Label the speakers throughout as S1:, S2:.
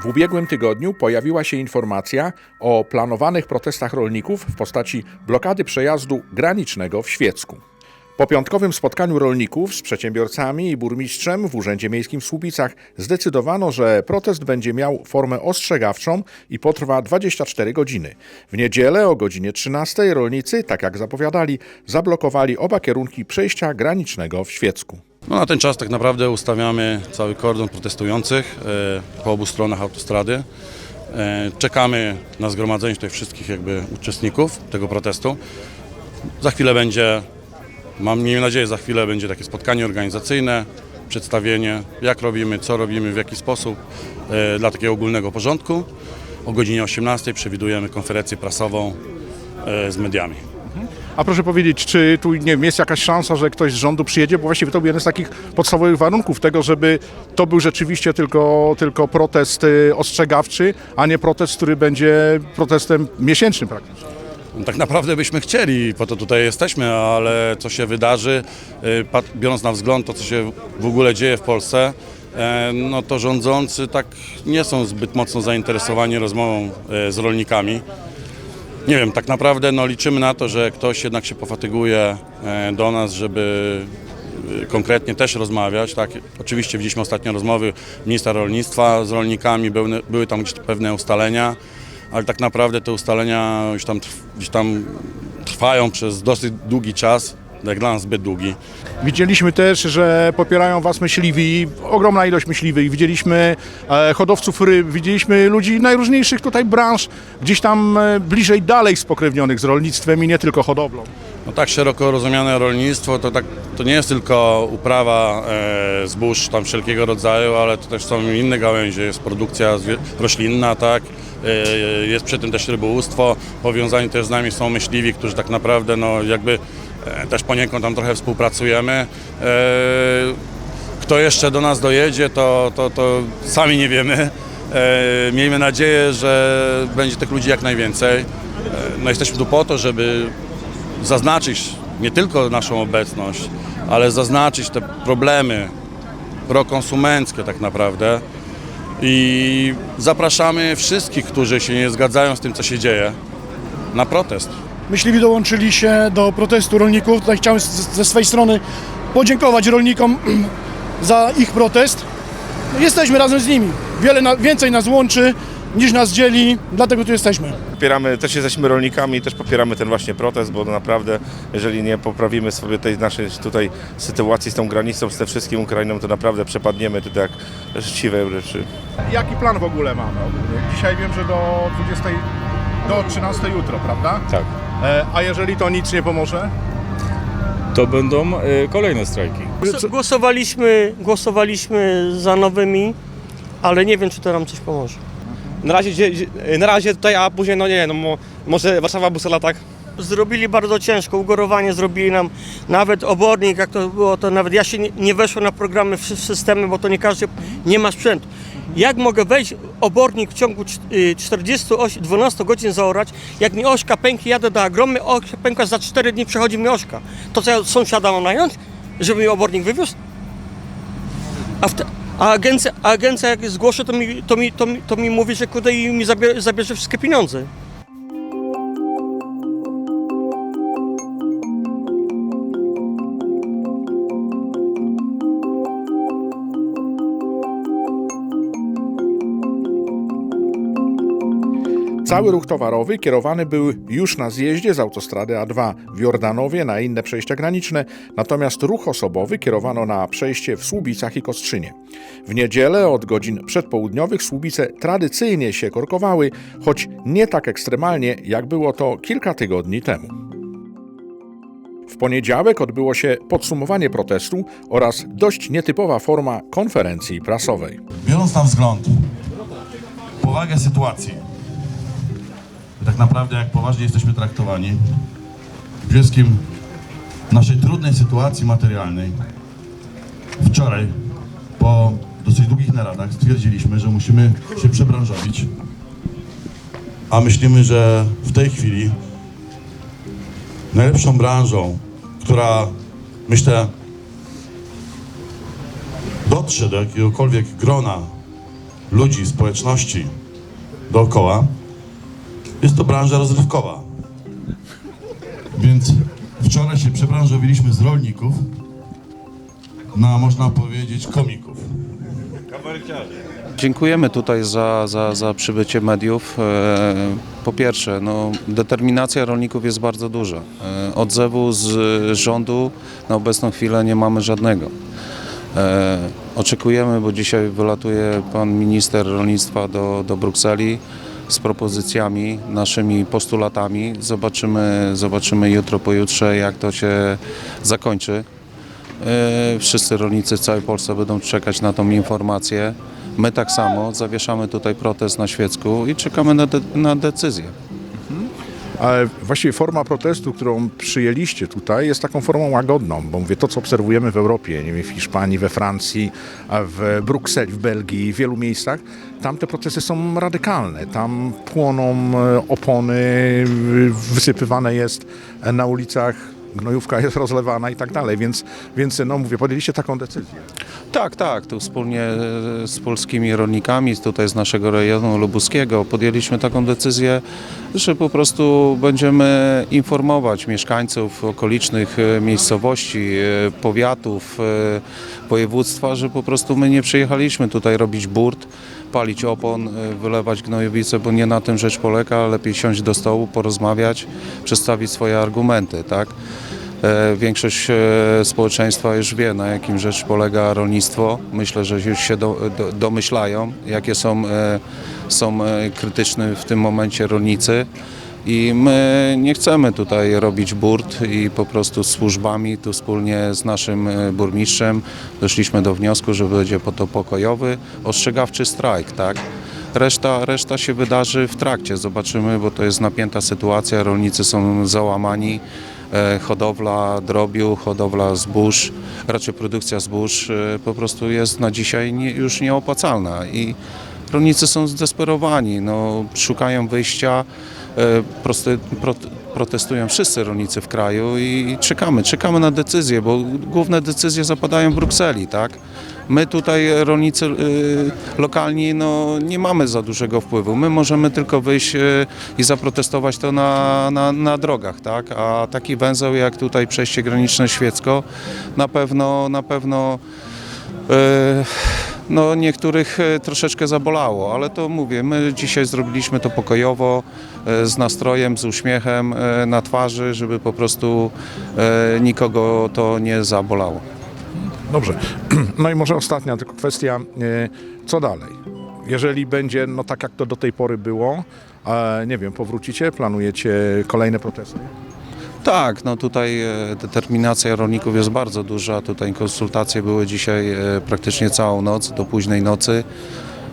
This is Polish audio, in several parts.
S1: W ubiegłym tygodniu pojawiła się informacja o planowanych protestach rolników w postaci blokady przejazdu granicznego w Świecku. Po piątkowym spotkaniu rolników z przedsiębiorcami i burmistrzem w Urzędzie Miejskim w Słubicach zdecydowano, że protest będzie miał formę ostrzegawczą i potrwa 24 godziny. W niedzielę o godzinie 13 rolnicy, tak jak zapowiadali, zablokowali oba kierunki przejścia granicznego w Świecku.
S2: No na ten czas tak naprawdę ustawiamy cały kordon protestujących e, po obu stronach autostrady. E, Czekamy na zgromadzenie tutaj wszystkich jakby uczestników tego protestu. Za chwilę będzie, mam miejmy nadzieję, za chwilę będzie takie spotkanie organizacyjne, przedstawienie jak robimy, co robimy, w jaki sposób e, dla takiego ogólnego porządku. O godzinie 18 przewidujemy konferencję prasową z mediami.
S1: A proszę powiedzieć, czy tu nie wiem, jest jakaś szansa, że ktoś z rządu przyjedzie? Bo właściwie to był jeden z takich podstawowych warunków tego, żeby to był rzeczywiście tylko, tylko protest y, ostrzegawczy, a nie protest, który będzie protestem miesięcznym praktycznie.
S2: No, Tak naprawdę byśmy chcieli, po to tutaj jesteśmy, ale co się wydarzy, y, biorąc na wzgląd to, co się w ogóle dzieje w Polsce, e, no to rządzący tak nie są zbyt mocno zainteresowani rozmową z rolnikami. Nie wiem, tak naprawdę no, liczymy na to, że ktoś jednak się pofatyguje e, do nas, żeby e, konkretnie też rozmawiać. Tak? Oczywiście widzieliśmy ostatnio rozmowy ministra rolnictwa z rolnikami, były, były tam gdzieś pewne ustalenia, ale tak naprawdę te ustalenia już tam, gdzieś tam trwają przez dosyć długi czas, jak dla nas zbyt długi.
S1: Widzieliśmy też, że popierają Was myśliwi, ogromna ilość myśliwych. Widzieliśmy e, hodowców ryb, widzieliśmy ludzi najróżniejszych tutaj branż, gdzieś tam e, bliżej dalej spokrewnionych z rolnictwem i nie tylko hodowlą.
S2: No tak szeroko rozumiane rolnictwo to, tak, to nie jest tylko uprawa e, zbóż tam wszelkiego rodzaju, ale to też są inne gałęzie, jest produkcja roślinna, tak, e, jest przy tym też rybołówstwo, powiązani też z nami są myśliwi, którzy tak naprawdę no jakby e, też poniekąd tam trochę współpracujemy. E, kto jeszcze do nas dojedzie, to, to, to sami nie wiemy. E, miejmy nadzieję, że będzie tych ludzi jak najwięcej. E, no jesteśmy tu po to, żeby zaznaczyć nie tylko naszą obecność, ale zaznaczyć te problemy prokonsumenckie tak naprawdę. I zapraszamy wszystkich, którzy się nie zgadzają z tym, co się dzieje, na protest.
S3: Myśliwi dołączyli się do protestu rolników. Tutaj chciałem ze swojej strony podziękować rolnikom za ich protest. Jesteśmy razem z nimi. Wiele na, więcej nas łączy niż nas dzieli, dlatego tu jesteśmy.
S4: Popieramy, też jesteśmy rolnikami, też popieramy ten właśnie protest, bo naprawdę, jeżeli nie poprawimy sobie tej naszej tutaj sytuacji z tą granicą, z tym wszystkim Ukrainą, to naprawdę przepadniemy tutaj jak siwe rzeczy.
S1: Jaki plan w ogóle mamy? Dzisiaj wiem, że do 20, do 13 jutro, prawda?
S5: Tak.
S1: E, a jeżeli to nic nie pomoże?
S5: To będą y, kolejne strajki.
S6: Głos- Głosowaliśmy, głosowaliśmy za nowymi, ale nie wiem, czy to nam coś pomoże.
S7: Na razie, na razie tutaj, a później, no nie, no mo, może Warszawa, Busela, tak?
S6: Zrobili bardzo ciężko, ugorowanie zrobili nam, nawet obornik, jak to było, to nawet ja się nie, nie weszło na programy, w systemy, bo to nie każdy, nie ma sprzętu. Jak mogę wejść obornik w ciągu cz- y, 48, 12 godzin zaorać, jak mi ośka pęknie, jadę do agromy, ośka pęka, za 4 dni przechodzi mi ośka. To co ja sąsiada mam nająć, żeby mi obornik wywiózł? A, te, a agencja, a agencja jak zgłoszę, to mi, to mi, to mi, to mi mówi, że kurde i mi zabie, zabierze wszystkie pieniądze.
S1: Cały ruch towarowy kierowany był już na zjeździe z autostrady A2 w Jordanowie na inne przejścia graniczne, natomiast ruch osobowy kierowano na przejście w Słubicach i Kostrzynie. W niedzielę od godzin przedpołudniowych Słubice tradycyjnie się korkowały, choć nie tak ekstremalnie, jak było to kilka tygodni temu. W poniedziałek odbyło się podsumowanie protestu oraz dość nietypowa forma konferencji prasowej.
S8: biorąc na wzgląd powagę sytuacji, tak naprawdę jak poważnie jesteśmy traktowani, przede wszystkim naszej trudnej sytuacji materialnej, wczoraj po dosyć długich naradach stwierdziliśmy, że musimy się przebranżowić, a myślimy, że w tej chwili najlepszą branżą, która myślę dotrze do jakiegokolwiek grona ludzi, społeczności dookoła, jest to branża rozrywkowa. Więc wczoraj się przebranżowiliśmy z rolników na, można powiedzieć, komików.
S9: Dziękujemy tutaj za, za, za przybycie mediów. E, Po pierwsze, no, determinacja rolników jest bardzo duża. E, Odzewu z rządu na obecną chwilę nie mamy żadnego. E, Oczekujemy, bo dzisiaj wylatuje pan minister rolnictwa do, do Brukseli z propozycjami, naszymi postulatami. Zobaczymy, zobaczymy jutro, pojutrze, jak to się zakończy. E, Wszyscy rolnicy w całej Polsce będą czekać na tą informację. My tak samo zawieszamy tutaj protest na świecku i czekamy na, de- na decyzję.
S1: Ale właściwie forma protestu, którą przyjęliście tutaj, jest taką formą łagodną, bo mówię, to co obserwujemy w Europie, nie wiem, w Hiszpanii, we Francji, w Brukseli, w Belgii, w wielu miejscach, tam te procesy są radykalne. Tam płoną e, opony, wysypywane jest na ulicach, gnojówka jest rozlewana i tak dalej, więc, więc no mówię, podjęliście taką decyzję.
S9: Tak, tak, tu wspólnie e, z polskimi rolnikami, tutaj z naszego rejonu lubuskiego podjęliśmy taką decyzję, że po prostu będziemy informować mieszkańców okolicznych e, miejscowości, e, powiatów, województwa, że po prostu my nie przyjechaliśmy tutaj robić burt, palić opon, e, wylewać gnojowice, bo nie na tym rzecz polega, lepiej siąść do stołu, porozmawiać, przedstawić swoje argumenty, tak? E, Większość e, społeczeństwa już wie, na jakim rzecz polega rolnictwo. Myślę, że już się do, do, domyślają, jakie są, są e, krytyczni w tym momencie rolnicy. I my nie chcemy tutaj robić burt i po prostu z służbami, tu wspólnie z naszym e, burmistrzem doszliśmy do wniosku, że będzie to pokojowy, ostrzegawczy strajk, tak? Reszta, reszta się wydarzy w trakcie, zobaczymy, bo to jest napięta sytuacja, rolnicy są załamani, e, hodowla drobiu, hodowla zbóż, raczej produkcja zbóż e, po prostu jest na dzisiaj nie, już nieopłacalna. I rolnicy są zdesperowani, no, szukają wyjścia, prosty, pro, protestują wszyscy rolnicy w kraju i czekamy, czekamy na decyzje, bo główne decyzje zapadają w Brukseli, tak? My tutaj rolnicy y, lokalni no, nie mamy za dużego wpływu. My możemy tylko wyjść i zaprotestować to na, na, na drogach, tak? A taki węzeł jak tutaj przejście graniczne Świecko na pewno na pewno no, niektórych y, troszeczkę zabolało, ale to mówię, my dzisiaj zrobiliśmy to pokojowo, y, z nastrojem, z uśmiechem y, na twarzy, żeby po prostu nikogo to nie zabolało.
S1: Dobrze. No i może ostatnia tylko kwestia, e, co dalej? Jeżeli będzie no tak jak to do tej pory było, e, nie wiem, powrócicie, planujecie kolejne protesty?
S9: Tak, no tutaj e, determinacja rolników jest bardzo duża. Tutaj konsultacje były dzisiaj e, praktycznie całą noc, do późnej nocy.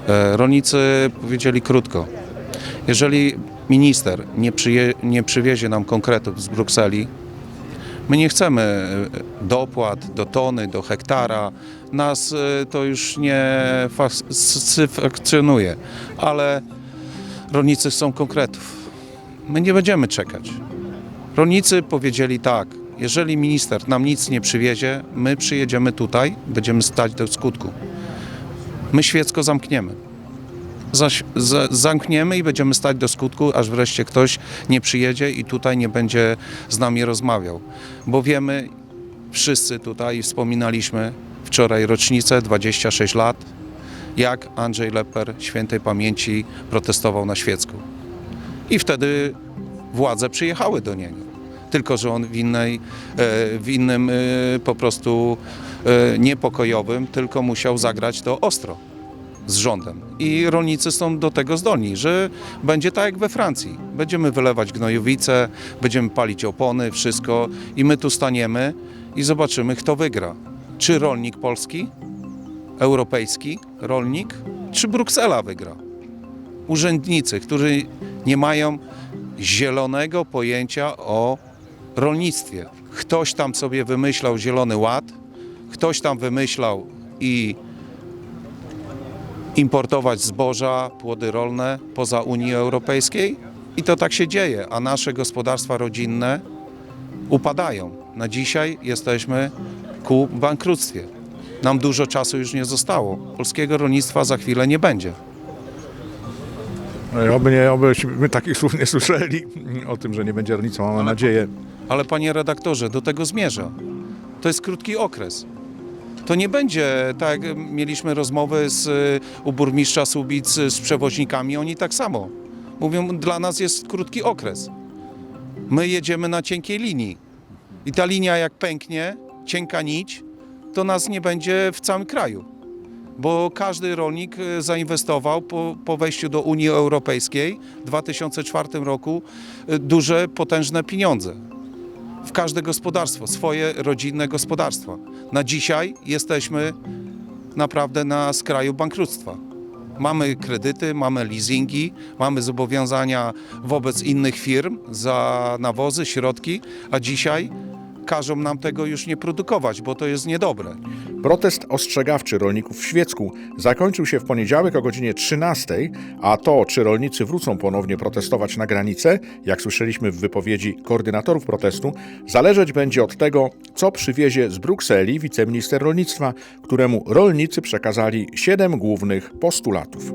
S9: E, Rolnicy powiedzieli krótko. Jeżeli minister nie, przyje, nie przywiezie nam konkretów z Brukseli, my nie chcemy dopłat do tony, do hektara. Nas to już nie fascynuje, ale rolnicy chcą konkretów. My nie będziemy czekać. Rolnicy powiedzieli tak, jeżeli minister nam nic nie przywiezie, my przyjedziemy tutaj, będziemy stać do skutku. My świecko zamkniemy. Zaś, za, zamkniemy i będziemy stać do skutku, aż wreszcie ktoś nie przyjedzie i tutaj nie będzie z nami rozmawiał. Bo wiemy, wszyscy tutaj wspominaliśmy wczoraj rocznicę, 26 lat, jak Andrzej Leper świętej pamięci protestował na świecku. I wtedy władze przyjechały do niego. Tylko, że on w, innej, e, w innym e, po prostu e, niepokojowym, tylko musiał zagrać to ostro z rządem. I rolnicy są do tego zdolni, że będzie tak jak we Francji. Będziemy wylewać gnojowice, będziemy palić opony, wszystko i my tu staniemy i zobaczymy, kto wygra. Czy rolnik polski, europejski rolnik, czy Bruksela wygra urzędnicy, którzy nie mają zielonego pojęcia o rolnictwie. Ktoś tam sobie wymyślał Zielony Ład, ktoś tam wymyślał i importować zboża, płody rolne poza Unii Europejskiej i to tak się dzieje, a nasze gospodarstwa rodzinne upadają. Na dzisiaj jesteśmy ku bankructwie. Nam dużo czasu już nie zostało. Polskiego rolnictwa za chwilę nie będzie.
S1: No Oby nie, obyśmy takich słów nie słyszeli o tym, że nie będzie rolnictwa, mamy nadzieję.
S9: Ale panie redaktorze, do tego zmierza. To jest krótki okres. To nie będzie tak, jak mieliśmy rozmowę z, u burmistrza Słubic z przewoźnikami, oni tak samo. Mówią, dla nas jest krótki okres. My jedziemy na cienkiej linii. I ta linia jak pęknie, cienka nić, to nas nie będzie w całym kraju. Bo każdy rolnik y, zainwestował po, po wejściu do Unii Europejskiej w 2004 roku y, duże, potężne pieniądze w każde gospodarstwo, swoje rodzinne gospodarstwa. Na dzisiaj jesteśmy naprawdę na skraju bankructwa. Mamy kredyty, mamy leasingi, mamy zobowiązania wobec innych firm za nawozy, środki, a dzisiaj każą nam tego już nie produkować, bo to jest niedobre.
S1: Protest ostrzegawczy rolników w Świecku zakończył się w poniedziałek o godzinie 13, a to, czy rolnicy wrócą ponownie protestować na granicę, jak słyszeliśmy w wypowiedzi koordynatorów protestu, zależeć będzie od tego, co przywiezie z Brukseli wiceminister rolnictwa, któremu rolnicy przekazali siedem głównych postulatów.